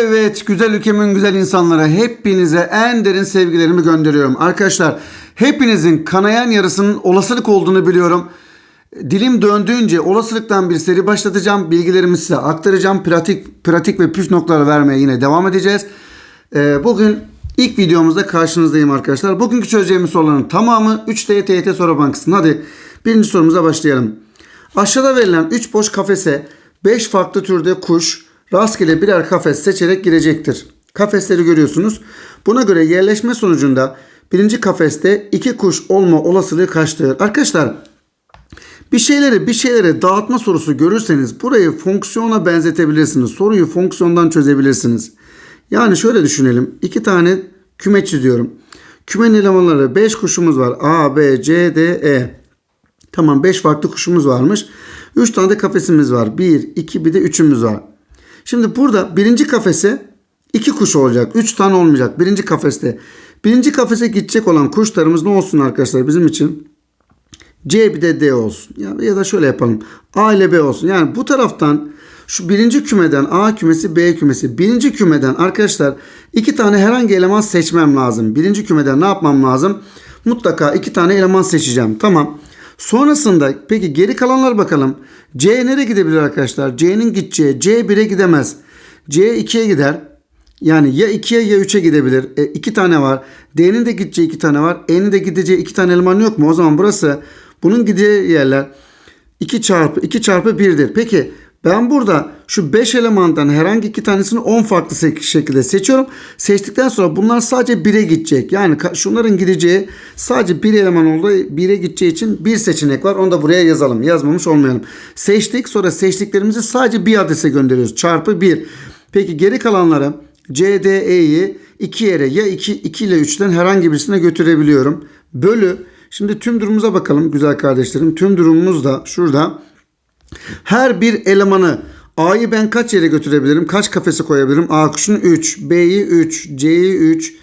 Evet güzel ülkemin güzel insanlara hepinize en derin sevgilerimi gönderiyorum. Arkadaşlar hepinizin kanayan yarısının olasılık olduğunu biliyorum. Dilim döndüğünce olasılıktan bir seri başlatacağım. Bilgilerimi size aktaracağım. Pratik pratik ve püf noktaları vermeye yine devam edeceğiz. Ee, bugün ilk videomuzda karşınızdayım arkadaşlar. Bugünkü çözeceğimiz soruların tamamı 3D TYT soru bankasının. Hadi birinci sorumuza başlayalım. Aşağıda verilen 3 boş kafese 5 farklı türde kuş rastgele birer kafes seçerek girecektir. Kafesleri görüyorsunuz. Buna göre yerleşme sonucunda birinci kafeste 2 kuş olma olasılığı kaçtır? Arkadaşlar bir şeyleri bir şeylere dağıtma sorusu görürseniz burayı fonksiyona benzetebilirsiniz. Soruyu fonksiyondan çözebilirsiniz. Yani şöyle düşünelim. İki tane küme çiziyorum. Kümenin elemanları 5 kuşumuz var. A, B, C, D, E. Tamam 5 farklı kuşumuz varmış. 3 tane de kafesimiz var. 1, 2 bir de 3'ümüz var. Şimdi burada birinci kafese 2 kuş olacak. 3 tane olmayacak. Birinci kafeste. Birinci kafese gidecek olan kuşlarımız ne olsun arkadaşlar bizim için? C bir de D olsun. Ya, ya da şöyle yapalım. A ile B olsun. Yani bu taraftan şu birinci kümeden A kümesi B kümesi. Birinci kümeden arkadaşlar iki tane herhangi eleman seçmem lazım. Birinci kümeden ne yapmam lazım? Mutlaka iki tane eleman seçeceğim. Tamam. Sonrasında peki geri kalanlar bakalım. C nereye gidebilir arkadaşlar? C'nin gideceği C 1'e gidemez. C 2'ye gider. Yani ya 2'ye ya 3'e gidebilir. E, iki tane var. D'nin de gideceği iki tane var. E'nin de gideceği iki tane eleman yok mu? O zaman burası bunun gideceği yerler 2 çarpı 2 çarpı 1'dir. Peki ben burada şu 5 elemandan herhangi iki tanesini 10 farklı şekilde seçiyorum. Seçtikten sonra bunlar sadece 1'e gidecek. Yani şunların gideceği sadece bir eleman olduğu 1'e gideceği için bir seçenek var. Onu da buraya yazalım. Yazmamış olmayalım. Seçtik sonra seçtiklerimizi sadece bir adrese gönderiyoruz. Çarpı 1. Peki geri kalanları C, D, E'yi 2 yere ya 2, 2 ile 3'ten herhangi birisine götürebiliyorum. Bölü. Şimdi tüm durumumuza bakalım güzel kardeşlerim. Tüm durumumuz da şurada. Her bir elemanı A'yı ben kaç yere götürebilirim? Kaç kafese koyabilirim? A kuşunu 3, B'yi 3, C'yi 3,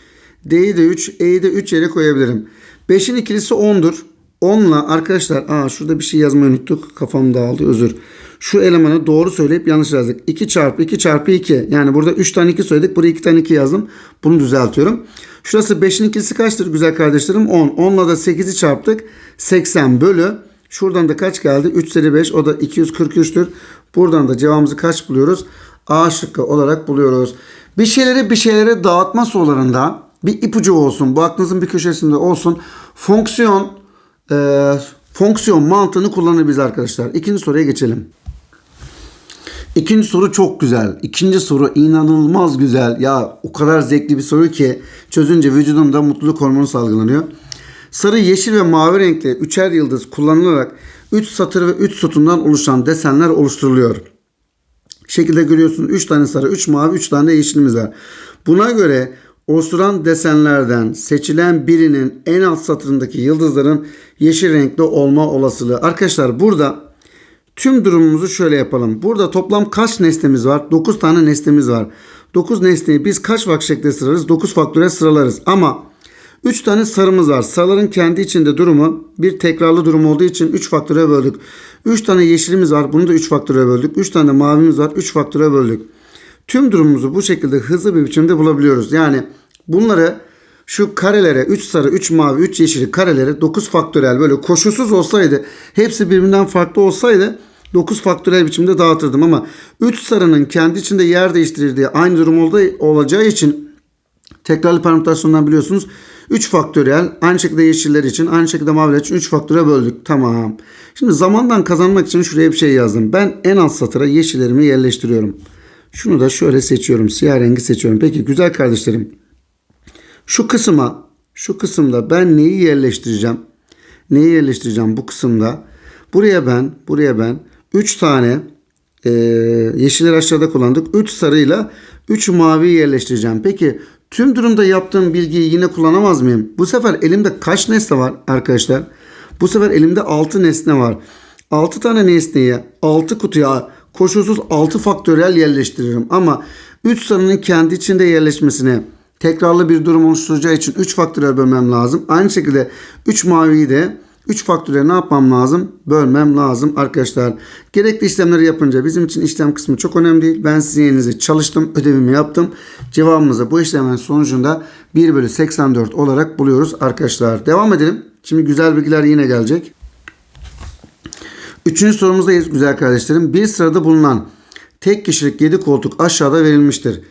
D'yi de 3, E'yi de 3 yere koyabilirim. 5'in ikilisi 10'dur. 10'la arkadaşlar aa şurada bir şey yazmayı unuttuk. Kafam dağıldı özür. Şu elemanı doğru söyleyip yanlış yazdık. 2 çarpı 2 çarpı 2. Yani burada 3 tane 2 söyledik. Buraya 2 tane 2 yazdım. Bunu düzeltiyorum. Şurası 5'in ikilisi kaçtır güzel kardeşlerim? 10. 10'la da 8'i çarptık. 80 bölü. Şuradan da kaç geldi? 3 üzeri 5 o da 243'tür. Buradan da cevabımızı kaç buluyoruz? A şıkkı olarak buluyoruz. Bir şeyleri bir şeylere dağıtma sorularında bir ipucu olsun. Bu aklınızın bir köşesinde olsun. Fonksiyon e, fonksiyon mantığını kullanabiliriz arkadaşlar. İkinci soruya geçelim. İkinci soru çok güzel. İkinci soru inanılmaz güzel. Ya o kadar zevkli bir soru ki çözünce vücudumda mutluluk hormonu salgılanıyor. Sarı, yeşil ve mavi renkli üçer yıldız kullanılarak 3 satır ve 3 sütundan oluşan desenler oluşturuluyor. Şekilde görüyorsunuz 3 tane sarı, 3 mavi, 3 tane yeşilimiz var. Buna göre oluşturan desenlerden seçilen birinin en alt satırındaki yıldızların yeşil renkli olma olasılığı. Arkadaşlar burada Tüm durumumuzu şöyle yapalım. Burada toplam kaç nesnemiz var? 9 tane nesnemiz var. 9 nesneyi biz kaç farklı şekilde sıralarız? 9 faktöre sıralarız. Ama 3 tane sarımız var. Sarıların kendi içinde durumu bir tekrarlı durum olduğu için 3 faktöre böldük. 3 tane yeşilimiz var. Bunu da 3 faktöre böldük. 3 tane mavimiz var. 3 faktöre böldük. Tüm durumumuzu bu şekilde hızlı bir biçimde bulabiliyoruz. Yani bunları şu karelere 3 sarı, 3 mavi, 3 yeşili karelere 9 faktörel böyle koşulsuz olsaydı hepsi birbirinden farklı olsaydı 9 faktörel biçimde dağıtırdım ama 3 sarının kendi içinde yer değiştirdiği aynı durum olduğu, olacağı için tekrarlı permütasyondan biliyorsunuz 3 faktöriyel aynı şekilde yeşiller için aynı şekilde maviler için 3 faktöre böldük. Tamam. Şimdi zamandan kazanmak için şuraya bir şey yazdım. Ben en alt satıra yeşillerimi yerleştiriyorum. Şunu da şöyle seçiyorum. Siyah rengi seçiyorum. Peki güzel kardeşlerim. Şu kısma, şu kısımda ben neyi yerleştireceğim? Neyi yerleştireceğim bu kısımda? Buraya ben, buraya ben 3 tane e, yeşiller aşağıda kullandık. 3 sarıyla 3 mavi yerleştireceğim. Peki tüm durumda yaptığım bilgiyi yine kullanamaz mıyım? Bu sefer elimde kaç nesne var arkadaşlar? Bu sefer elimde 6 nesne var. 6 tane nesneyi 6 kutuya koşulsuz 6 faktöriyel yerleştiririm. Ama 3 sarının kendi içinde yerleşmesine tekrarlı bir durum oluşturacağı için 3 faktöriyel bölmem lazım. Aynı şekilde 3 maviyi de 3 faktöre ne yapmam lazım? Bölmem lazım arkadaşlar. Gerekli işlemleri yapınca bizim için işlem kısmı çok önemli değil. Ben sizin yerinize çalıştım, ödevimi yaptım. Cevabımızı bu işlemin sonucunda 1 bölü 84 olarak buluyoruz arkadaşlar. Devam edelim. Şimdi güzel bilgiler yine gelecek. Üçüncü sorumuzdayız güzel kardeşlerim. Bir sırada bulunan tek kişilik 7 koltuk aşağıda verilmiştir.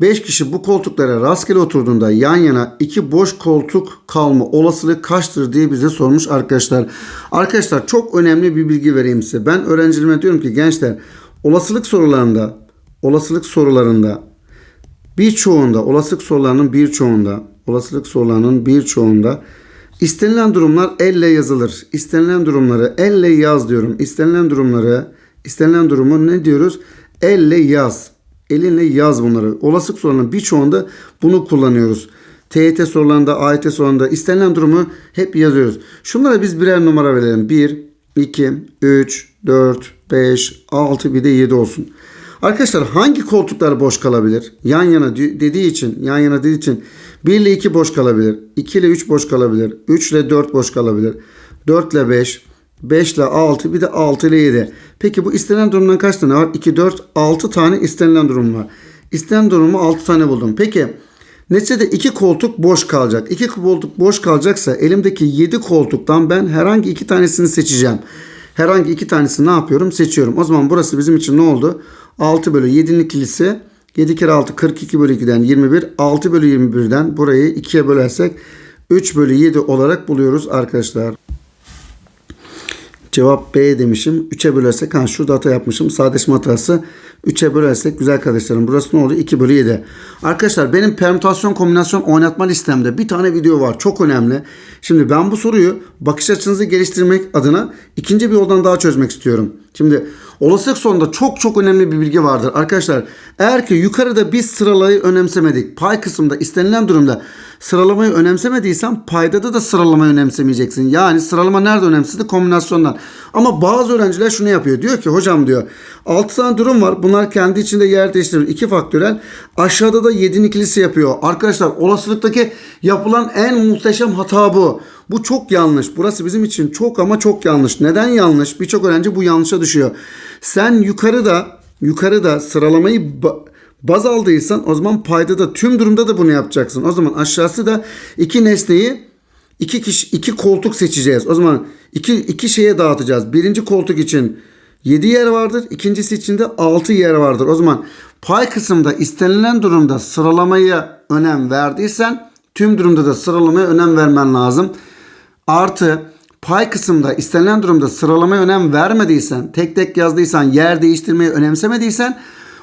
5 kişi bu koltuklara rastgele oturduğunda yan yana iki boş koltuk kalma olasılığı kaçtır diye bize sormuş arkadaşlar. Arkadaşlar çok önemli bir bilgi vereyim size. Ben öğrencilerime diyorum ki gençler olasılık sorularında olasılık sorularında birçoğunda olasılık sorularının birçoğunda olasılık sorularının birçoğunda istenilen durumlar elle yazılır. İstenilen durumları elle yaz diyorum. İstenilen durumları istenilen durumu ne diyoruz? Elle yaz. Elinle yaz bunları. Olasılık sorularının birçoğunda bunu kullanıyoruz. TYT sorularında, AYT sorularında istenilen durumu hep yazıyoruz. Şunlara biz birer numara verelim. 1, 2, 3, 4, 5, 6 bir de 7 olsun. Arkadaşlar hangi koltuklar boş kalabilir? Yan yana di- dediği için, yan yana dediği için 1 ile 2 boş kalabilir. 2 ile 3 boş kalabilir. 3 ile 4 boş kalabilir. 4 ile 5, 5 ile 6 bir de 6 ile 7. Peki bu istenen durumdan kaç tane var? 2, 4, 6 tane istenilen durum var. İstenen durumu 6 tane buldum. Peki neticede 2 koltuk boş kalacak. 2 koltuk boş kalacaksa elimdeki 7 koltuktan ben herhangi 2 tanesini seçeceğim. Herhangi 2 tanesini ne yapıyorum? Seçiyorum. O zaman burası bizim için ne oldu? 6 bölü 7'nin ikilisi 7 kere 6 42 bölü 2'den 21. 6 bölü 21'den burayı 2'ye bölersek 3 bölü 7 olarak buluyoruz arkadaşlar. Cevap B demişim. 3'e bölersek ha şurada hata yapmışım. Sadeleşme hatası. 3'e bölersek güzel kardeşlerim. Burası ne oldu? 2 bölü 7. Arkadaşlar benim permütasyon kombinasyon oynatma listemde bir tane video var. Çok önemli. Şimdi ben bu soruyu bakış açınızı geliştirmek adına ikinci bir yoldan daha çözmek istiyorum. Şimdi olasılık sonunda çok çok önemli bir bilgi vardır. Arkadaşlar eğer ki yukarıda biz sıralayı önemsemedik. Pay kısmında istenilen durumda sıralamayı önemsemediysen paydada da sıralamayı önemsemeyeceksin. Yani sıralama nerede önemsizdi? Kombinasyondan. Ama bazı öğrenciler şunu yapıyor. Diyor ki hocam diyor 6 tane durum var. Bunlar kendi içinde yer değiştirir. 2 faktörel. Aşağıda da 7'nin ikilisi yapıyor. Arkadaşlar olasılıktaki yapılan en muhteşem hata bu. Bu çok yanlış. Burası bizim için çok ama çok yanlış. Neden yanlış? Birçok öğrenci bu yanlışa düşüyor. Sen yukarıda yukarıda sıralamayı ba- baz aldıysan o zaman payda da tüm durumda da bunu yapacaksın. O zaman aşağısı da iki nesneyi iki kişi iki koltuk seçeceğiz. O zaman iki iki şeye dağıtacağız. Birinci koltuk için 7 yer vardır. İkincisi için de 6 yer vardır. O zaman pay kısımda istenilen durumda sıralamaya önem verdiysen tüm durumda da sıralamaya önem vermen lazım. Artı pay kısımda istenilen durumda sıralamaya önem vermediysen, tek tek yazdıysan, yer değiştirmeyi önemsemediysen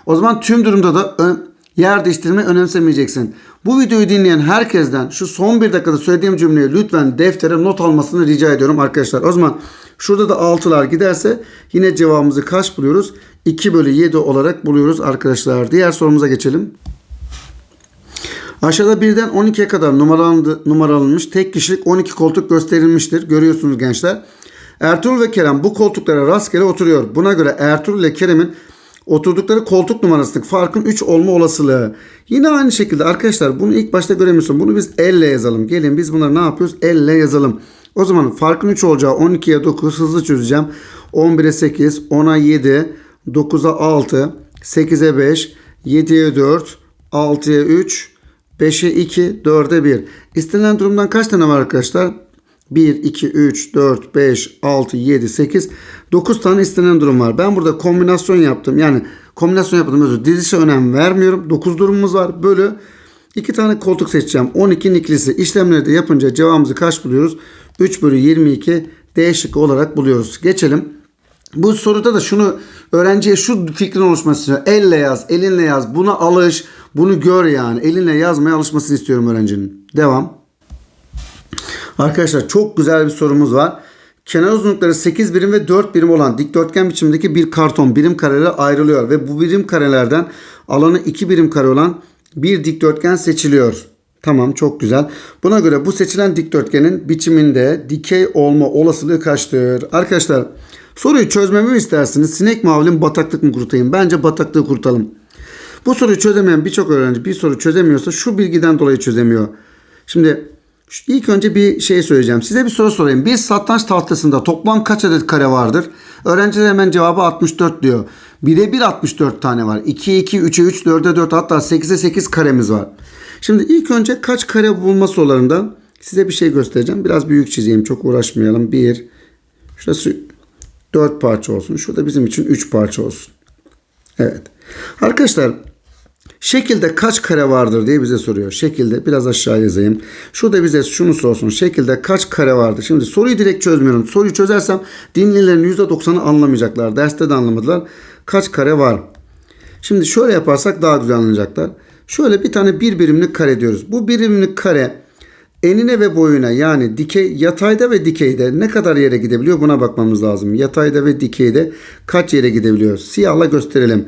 o zaman tüm durumda da yer değiştirmeyi önemsemeyeceksin. Bu videoyu dinleyen herkesten şu son bir dakikada söylediğim cümleyi lütfen deftere not almasını rica ediyorum arkadaşlar. O zaman şurada da 6'lar giderse yine cevabımızı kaç buluyoruz? 2 bölü 7 olarak buluyoruz arkadaşlar. Diğer sorumuza geçelim. Aşağıda birden 12'ye kadar numaralandı, numaralanmış tek kişilik 12 koltuk gösterilmiştir. Görüyorsunuz gençler. Ertuğrul ve Kerem bu koltuklara rastgele oturuyor. Buna göre Ertuğrul ile Kerem'in oturdukları koltuk numarasındaki farkın 3 olma olasılığı. Yine aynı şekilde arkadaşlar bunu ilk başta göremiyorsun. Bunu biz elle yazalım. Gelin biz bunları ne yapıyoruz? Elle yazalım. O zaman farkın 3 olacağı 12'ye 9 hızlı çözeceğim. 11'e 8, 10'a 7, 9'a 6, 8'e 5, 7'ye 4, 6'ya 3, 5'e 2, 4'e 1. İstenilen durumdan kaç tane var arkadaşlar? 1, 2, 3, 4, 5, 6, 7, 8, 9 tane istenen durum var. Ben burada kombinasyon yaptım. Yani kombinasyon yaptım özür Dizişe önem vermiyorum. 9 durumumuz var. Bölü 2 tane koltuk seçeceğim. 12'nin ikilisi işlemleri de yapınca cevabımızı kaç buluyoruz? 3 bölü 22 D şıkkı olarak buluyoruz. Geçelim. Bu soruda da şunu öğrenciye şu fikrin oluşması. Elle yaz, elinle yaz. Buna alış, bunu gör yani. Elinle yazmaya alışmasını istiyorum öğrencinin. Devam. Arkadaşlar çok güzel bir sorumuz var. Kenar uzunlukları 8 birim ve 4 birim olan dikdörtgen biçimindeki bir karton birim kareler ayrılıyor ve bu birim karelerden alanı 2 birim kare olan bir dikdörtgen seçiliyor. Tamam çok güzel. Buna göre bu seçilen dikdörtgenin biçiminde dikey olma olasılığı kaçtır? Arkadaşlar soruyu çözmemi mi istersiniz? Sinek mi bataklık mı kurutayım? Bence bataklığı kurutalım. Bu soruyu çözemeyen birçok öğrenci bir soru çözemiyorsa şu bilgiden dolayı çözemiyor. Şimdi İlk önce bir şey söyleyeceğim. Size bir soru sorayım. Bir satranç tahtasında toplam kaç adet kare vardır? Öğrenciler hemen cevabı 64 diyor. 1'e 1 64 tane var. 2'ye 2, 3'e 3, 4'e 4 hatta 8'e 8 karemiz var. Şimdi ilk önce kaç kare bulma sorularından size bir şey göstereceğim. Biraz büyük çizeyim. Çok uğraşmayalım. 1, şurası 4 parça olsun. Şurada bizim için 3 parça olsun. Evet. Arkadaşlar Şekilde kaç kare vardır diye bize soruyor. Şekilde biraz aşağı yazayım. Şurada bize şunu sorsun. Şekilde kaç kare vardır? Şimdi soruyu direkt çözmüyorum. Soruyu çözersem dinlilerin %90'ı anlamayacaklar. Derste de anlamadılar. Kaç kare var? Şimdi şöyle yaparsak daha güzel anlayacaklar. Şöyle bir tane bir birimlik kare diyoruz. Bu birimlik kare enine ve boyuna yani dikey yatayda ve dikeyde ne kadar yere gidebiliyor buna bakmamız lazım. Yatayda ve dikeyde kaç yere gidebiliyor? Siyahla gösterelim.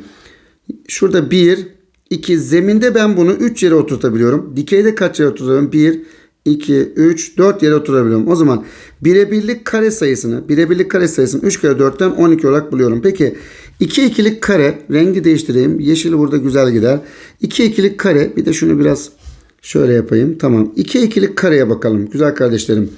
Şurada 1, 2, zeminde ben bunu 3 yere oturtabiliyorum. Dikeyde kaç yere oturtabiliyorum? 1, 2, 3, 4 yere oturabiliyorum. O zaman birebirlik kare sayısını, birebirlik kare sayısını 3 kere 4'ten 12 olarak buluyorum. Peki 2 ikilik kare, rengi değiştireyim. Yeşil burada güzel gider. 2 ikilik kare, bir de şunu biraz şöyle yapayım. Tamam. 2 ikilik kareye bakalım. Güzel kardeşlerim.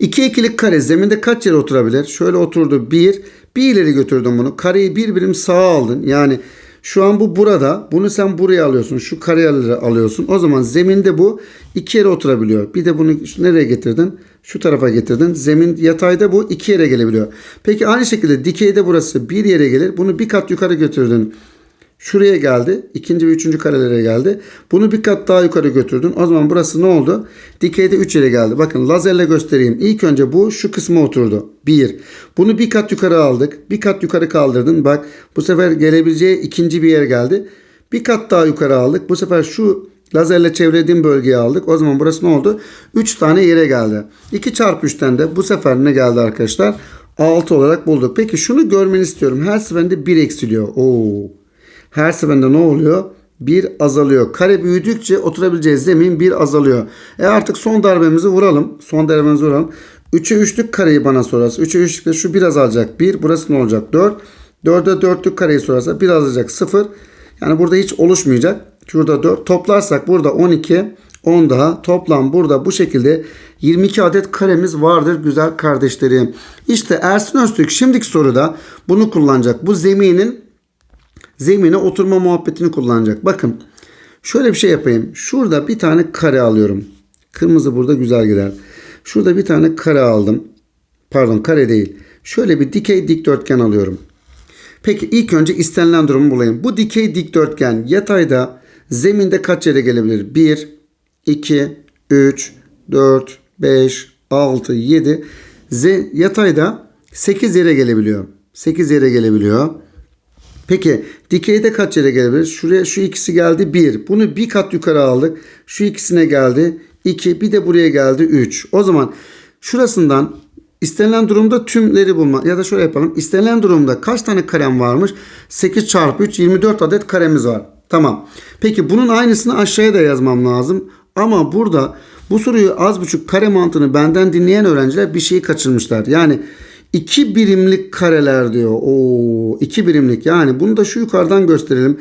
2 ikilik kare zeminde kaç yere oturabilir? Şöyle oturdu 1. Bir ileri götürdün bunu. Kareyi bir birim sağa aldın. Yani şu an bu burada. Bunu sen buraya alıyorsun. Şu kareleri alıyorsun. O zaman zeminde bu iki yere oturabiliyor. Bir de bunu nereye getirdin? Şu tarafa getirdin. Zemin yatayda bu iki yere gelebiliyor. Peki aynı şekilde dikeyde burası bir yere gelir. Bunu bir kat yukarı götürdün. Şuraya geldi. ikinci ve üçüncü karelere geldi. Bunu bir kat daha yukarı götürdün. O zaman burası ne oldu? Dikeyde 3 yere geldi. Bakın lazerle göstereyim. İlk önce bu şu kısma oturdu. 1. Bunu bir kat yukarı aldık. Bir kat yukarı kaldırdın. Bak bu sefer gelebileceği ikinci bir yer geldi. Bir kat daha yukarı aldık. Bu sefer şu lazerle çevrelediğim bölgeye aldık. O zaman burası ne oldu? 3 tane yere geldi. 2 çarpı 3'ten de bu sefer ne geldi arkadaşlar? 6 olarak bulduk. Peki şunu görmeni istiyorum. Her seferinde 1 eksiliyor. Oo. Her seferinde ne oluyor? 1 azalıyor. Kare büyüdükçe oturabileceği zemin 1 azalıyor. E artık son darbemizi vuralım. Son darbemizi vuralım. 3'e 3'lük kareyi bana sorarsa. 3'e 3'lükte şu 1 azalacak. 1 burası ne olacak? 4. 4'e 4'lük kareyi sorarsa 1 azalacak. 0. Yani burada hiç oluşmayacak. Şurada 4. Toplarsak burada 12. 10 daha. Toplam burada bu şekilde 22 adet karemiz vardır güzel kardeşlerim. İşte Ersin Öztürk şimdiki soruda bunu kullanacak. Bu zeminin zemine oturma muhabbetini kullanacak. Bakın şöyle bir şey yapayım. Şurada bir tane kare alıyorum. Kırmızı burada güzel gider. Şurada bir tane kare aldım. Pardon kare değil. Şöyle bir dikey dikdörtgen alıyorum. Peki ilk önce istenilen durumu bulayım. Bu dikey dikdörtgen yatayda zeminde kaç yere gelebilir? 1, 2, 3, 4, 5, 6, 7. Z yatayda 8 yere gelebiliyor. 8 yere gelebiliyor. Peki dikeyde kaç yere gelebilir? Şuraya şu ikisi geldi 1. Bunu bir kat yukarı aldık. Şu ikisine geldi 2. Bir de buraya geldi 3. O zaman şurasından istenilen durumda tümleri bulma ya da şöyle yapalım. İstenilen durumda kaç tane karem varmış? 8 çarpı 3 24 adet karemiz var. Tamam. Peki bunun aynısını aşağıya da yazmam lazım. Ama burada bu soruyu az buçuk kare mantığını benden dinleyen öğrenciler bir şeyi kaçırmışlar. Yani iki birimlik kareler diyor. Oo, iki birimlik. Yani bunu da şu yukarıdan gösterelim.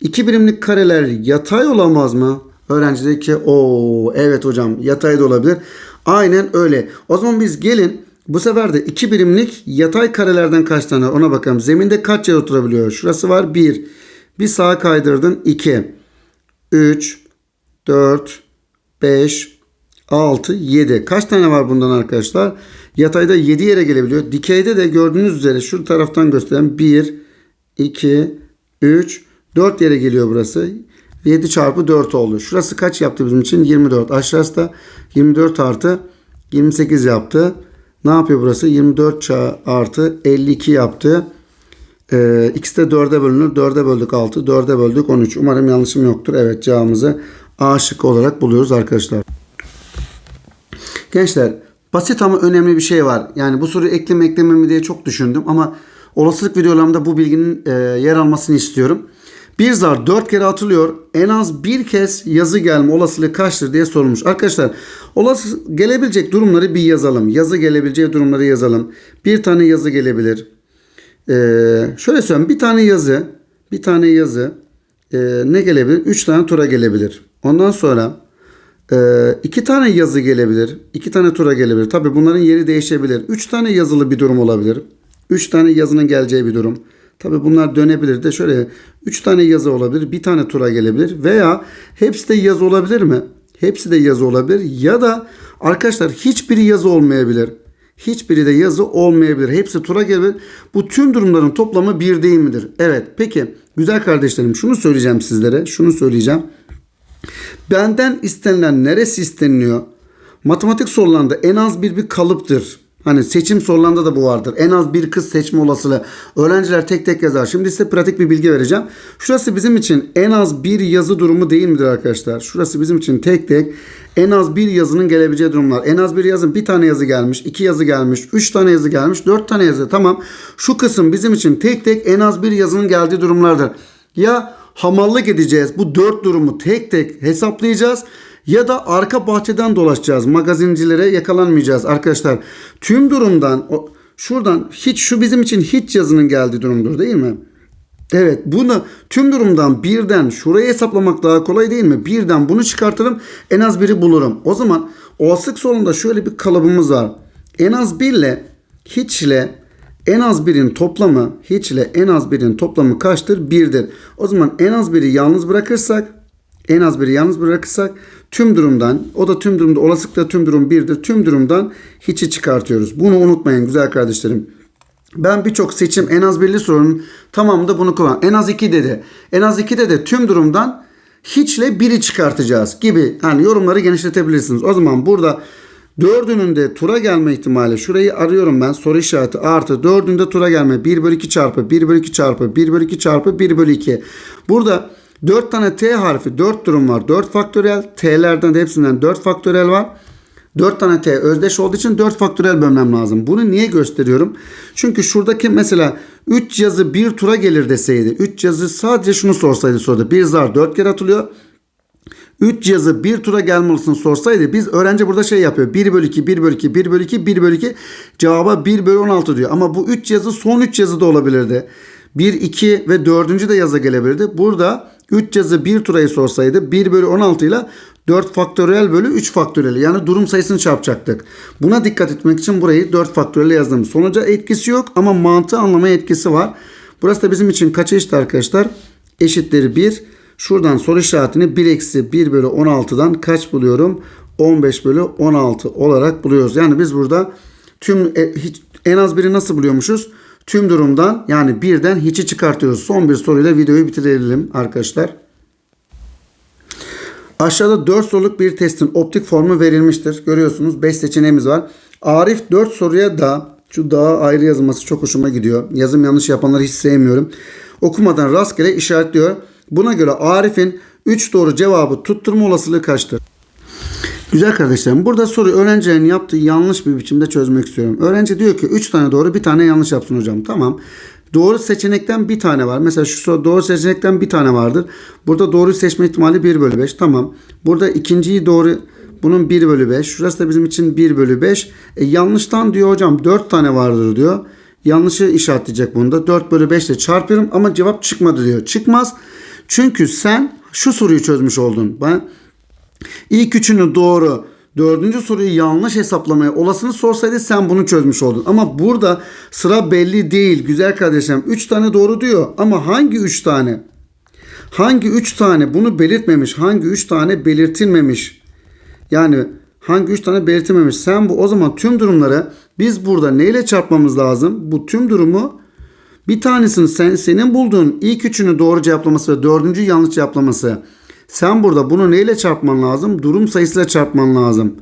İki birimlik kareler yatay olamaz mı? Öğrenci dedi ki o evet hocam yatay da olabilir. Aynen öyle. O zaman biz gelin bu sefer de iki birimlik yatay karelerden kaç tane ona bakalım. Zeminde kaç yer oturabiliyor? Şurası var 1. Bir sağa kaydırdın 2. 3 4 5 6 7. Kaç tane var bundan arkadaşlar? Yatayda 7 yere gelebiliyor. Dikeyde de gördüğünüz üzere şu taraftan gösteren 1 2 3 4 yere geliyor burası. 7 çarpı 4 oldu. Şurası kaç yaptı bizim için? 24. Aşağısı da 24 artı 28 yaptı. Ne yapıyor burası? 24 artı 52 yaptı. Ee, ikisi de 4'e bölünür. 4'e böldük 6. 4'e böldük 13. Umarım yanlışım yoktur. Evet cevabımızı A şıkkı olarak buluyoruz arkadaşlar. Gençler basit ama önemli bir şey var. Yani bu soruyu ekleme ekleme mi diye çok düşündüm ama olasılık videolarımda bu bilginin e, yer almasını istiyorum. Bir zar 4 kere atılıyor. En az bir kez yazı gelme olasılığı kaçtır diye sorulmuş. Arkadaşlar olası gelebilecek durumları bir yazalım. Yazı gelebileceği durumları yazalım. Bir tane yazı gelebilir. Ee, şöyle söyleyeyim. Bir tane yazı, bir tane yazı e, ne gelebilir? Üç tane tura gelebilir. Ondan sonra Ee, iki tane yazı gelebilir. iki tane tura gelebilir. Tabi bunların yeri değişebilir. Üç tane yazılı bir durum olabilir. Üç tane yazının geleceği bir durum. Tabi bunlar dönebilir de şöyle üç tane yazı olabilir. Bir tane tura gelebilir. Veya hepsi de yazı olabilir mi? Hepsi de yazı olabilir. Ya da arkadaşlar hiçbiri yazı olmayabilir. Hiçbiri de yazı olmayabilir. Hepsi tura gelebilir. Bu tüm durumların toplamı bir değil midir? Evet. Peki güzel kardeşlerim şunu söyleyeceğim sizlere. Şunu söyleyeceğim. Benden istenilen neresi isteniliyor? Matematik sorularında en az bir bir kalıptır. Hani seçim sorularında da bu vardır. En az bir kız seçme olasılığı. Öğrenciler tek tek yazar. Şimdi size pratik bir bilgi vereceğim. Şurası bizim için en az bir yazı durumu değil midir arkadaşlar? Şurası bizim için tek tek en az bir yazının gelebileceği durumlar. En az bir yazın bir tane yazı gelmiş, iki yazı gelmiş, üç tane yazı gelmiş, dört tane yazı. Tamam. Şu kısım bizim için tek tek en az bir yazının geldiği durumlardır. Ya hamallık edeceğiz. Bu dört durumu tek tek hesaplayacağız. Ya da arka bahçeden dolaşacağız. Magazincilere yakalanmayacağız arkadaşlar. Tüm durumdan şuradan hiç şu bizim için hiç yazının geldiği durumdur değil mi? Evet bunu tüm durumdan birden şurayı hesaplamak daha kolay değil mi? Birden bunu çıkartırım en az biri bulurum. O zaman olasılık sorununda şöyle bir kalıbımız var. En az birle hiçle en az birin toplamı hiçle en az birin toplamı kaçtır? Birdir. O zaman en az biri yalnız bırakırsak en az biri yalnız bırakırsak tüm durumdan o da tüm durumda olasılıkla tüm durum birdir. Tüm durumdan hiçi çıkartıyoruz. Bunu unutmayın güzel kardeşlerim. Ben birçok seçim en az birli sorunun tamamında bunu kullan. En az iki dedi. En az iki de tüm durumdan hiçle biri çıkartacağız gibi. Yani yorumları genişletebilirsiniz. O zaman burada dördünün de tura gelme ihtimali. Şurayı arıyorum ben. Soru işareti artı dördünde tura gelme. 1 bölü 2 çarpı 1 bölü 2 çarpı 1 bölü 2 çarpı 1 bölü 2. Burada 4 tane t harfi 4 durum var. 4 faktöriyel. T'lerden de hepsinden 4 faktöriyel var. 4 tane t özdeş olduğu için 4 faktöriyel bölmem lazım. Bunu niye gösteriyorum? Çünkü şuradaki mesela 3 yazı bir tura gelir deseydi. 3 yazı sadece şunu sorsaydı soruda. 1 zar 4 kere atılıyor. 3 yazı bir tura gelmelisini sorsaydı biz öğrenci burada şey yapıyor. 1 bölü 2, 1 bölü 2, 1 bölü 2, 1 bölü 2 cevaba 1 bölü 16 diyor. Ama bu 3 yazı son 3 yazı da olabilirdi. 1, 2 ve 4. de yaza gelebilirdi. Burada 3 yazı 1 turayı sorsaydı 1 bölü 16 ile 4 faktöriyel bölü 3 faktöriyel yani durum sayısını çarpacaktık. Buna dikkat etmek için burayı 4 faktöriyel yazdım. Sonuca etkisi yok ama mantığı anlamaya etkisi var. Burası da bizim için kaça eşit arkadaşlar? Eşitleri 1. Şuradan soru işaretini 1 eksi 1 bölü 16'dan kaç buluyorum? 15 bölü 16 olarak buluyoruz. Yani biz burada tüm e, hiç, en az biri nasıl buluyormuşuz? Tüm durumdan yani birden hiçi çıkartıyoruz. Son bir soruyla videoyu bitirelim arkadaşlar. Aşağıda 4 soruluk bir testin optik formu verilmiştir. Görüyorsunuz 5 seçeneğimiz var. Arif 4 soruya da şu dağa ayrı yazılması çok hoşuma gidiyor. Yazım yanlış yapanları hiç sevmiyorum. Okumadan rastgele işaretliyor. Buna göre Arif'in 3 doğru cevabı tutturma olasılığı kaçtır? Güzel kardeşlerim burada soruyu öğrencilerin yaptığı yanlış bir biçimde çözmek istiyorum. Öğrenci diyor ki 3 tane doğru bir tane yanlış yapsın hocam. Tamam. Doğru seçenekten bir tane var. Mesela şu soru doğru seçenekten bir tane vardır. Burada doğru seçme ihtimali 1 bölü 5. Tamam. Burada ikinciyi doğru bunun 1 bölü 5. Şurası da bizim için 1 bölü 5. E, yanlıştan diyor hocam 4 tane vardır diyor. Yanlışı işaretleyecek bunda. 4 bölü 5 ile çarpıyorum ama cevap çıkmadı diyor. Çıkmaz. Çünkü sen şu soruyu çözmüş oldun. Ben İlk üçünü doğru, dördüncü soruyu yanlış hesaplamaya olasını sorsaydı sen bunu çözmüş oldun. Ama burada sıra belli değil güzel kardeşim. Üç tane doğru diyor ama hangi üç tane? Hangi üç tane bunu belirtmemiş? Hangi üç tane belirtilmemiş? Yani hangi üç tane belirtilmemiş? Sen bu o zaman tüm durumları biz burada neyle çarpmamız lazım? Bu tüm durumu bir tanesini sen, senin bulduğun ilk üçünü doğru cevaplaması ve dördüncü yanlış cevaplaması sen burada bunu neyle çarpman lazım? Durum sayısıyla çarpman lazım.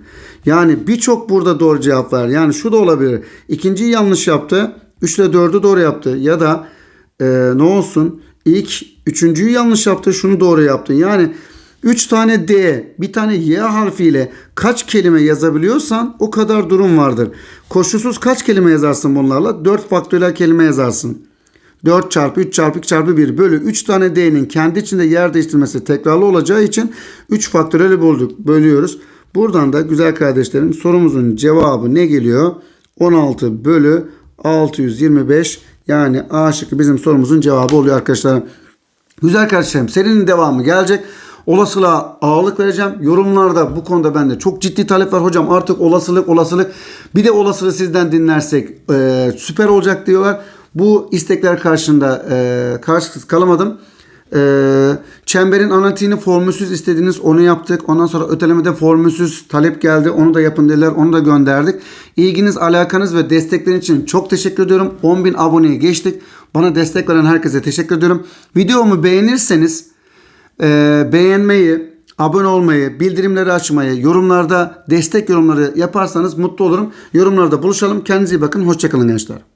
Yani birçok burada doğru cevap var. Yani şu da olabilir. İkinciyi yanlış yaptı. 3 ile 4'ü doğru yaptı. Ya da e, ne olsun? İlk üçüncüyü yanlış yaptı. Şunu doğru yaptı. Yani 3 tane D, bir tane Y harfiyle kaç kelime yazabiliyorsan o kadar durum vardır. Koşulsuz kaç kelime yazarsın bunlarla? 4 faktöriyel kelime yazarsın. 4 çarpı 3 çarpı 2 çarpı 1 bölü 3 tane d'nin kendi içinde yer değiştirmesi tekrarlı olacağı için 3 faktöreli bulduk. Bölüyoruz. Buradan da güzel kardeşlerim sorumuzun cevabı ne geliyor? 16 bölü 625 yani A şıkkı bizim sorumuzun cevabı oluyor arkadaşlar. Güzel kardeşlerim serinin devamı gelecek. Olasılığa ağırlık vereceğim. Yorumlarda bu konuda bende çok ciddi talep var. Hocam artık olasılık olasılık. Bir de olasılığı sizden dinlersek e, süper olacak diyorlar. Bu istekler karşında e, karşısız kalamadım. Ee, çemberin analitiğini formülsüz istediniz onu yaptık. Ondan sonra ötelemede formülsüz talep geldi. Onu da yapın dediler. Onu da gönderdik. İlginiz, alakanız ve destekleriniz için çok teşekkür ediyorum. 10.000 aboneye geçtik. Bana destek veren herkese teşekkür ediyorum. Videomu beğenirseniz e, beğenmeyi, abone olmayı, bildirimleri açmayı, yorumlarda destek yorumları yaparsanız mutlu olurum. Yorumlarda buluşalım. Kendinize iyi bakın. Hoşçakalın gençler.